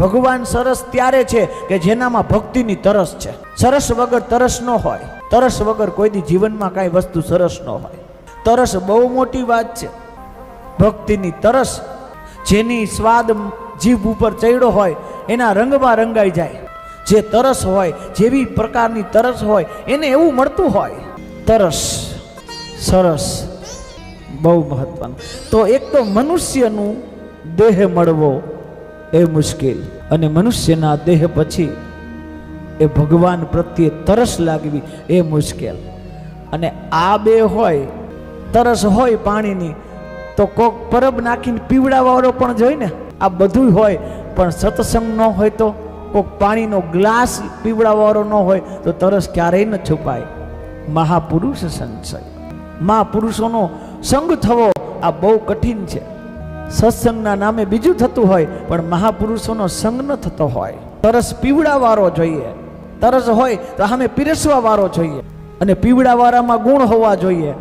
ભગવાન સરસ ત્યારે છે કે જેનામાં ભક્તિની તરસ છે. સરસ વગર તરસ ન હોય. તરસ વગર કોઈની જીવનમાં કાંઈ વસ્તુ સરસ ન હોય. તરસ બહુ મોટી વાત છે. ભક્તિની તરસ જેની સ્વાદ જીભ ઉપર ચડ્યો હોય, એના રંગમાં રંગાઈ જાય. જે તરસ હોય, જેવી પ્રકારની તરસ હોય, એને એવું મળતું હોય. તરસ સરસ બહુ મહત્વનું. તો એક તો મનુષ્યનું દેહ મળવો એ મુશ્કેલ. અને મનુષ્યના દેહ પછી એ ભગવાન પ્રત્યે તરસ લાગવી એ મુશ્કેલ. અને આ બે હોય, તરસ હોય પાણીની, તો કોક પરબ નાખીને પીવડાવાળો પણ જોઈ ને? આ બધું હોય, પણ સત્સંગ ન હોય તો, કોક પાણીનો ગ્લાસ પીવડાવાળો ન હોય, તો તરસ ક્યારેય ન છુપાય. મહાપુરુષ સંશય. મહાપુરુષોનો સંગ થવો આ બહુ કઠિન છે. સત્સંગના નામે બીજું થતું હોય, પણ મહાપુરુષોનો સંગ ન થતો હોય. તરસ પીવડાવાળો જોઈએ. તરસ હોય તો સામે પીરસવા વારો જોઈએ. અને પીવડાવાળામાં ગુણ હોવા જોઈએ.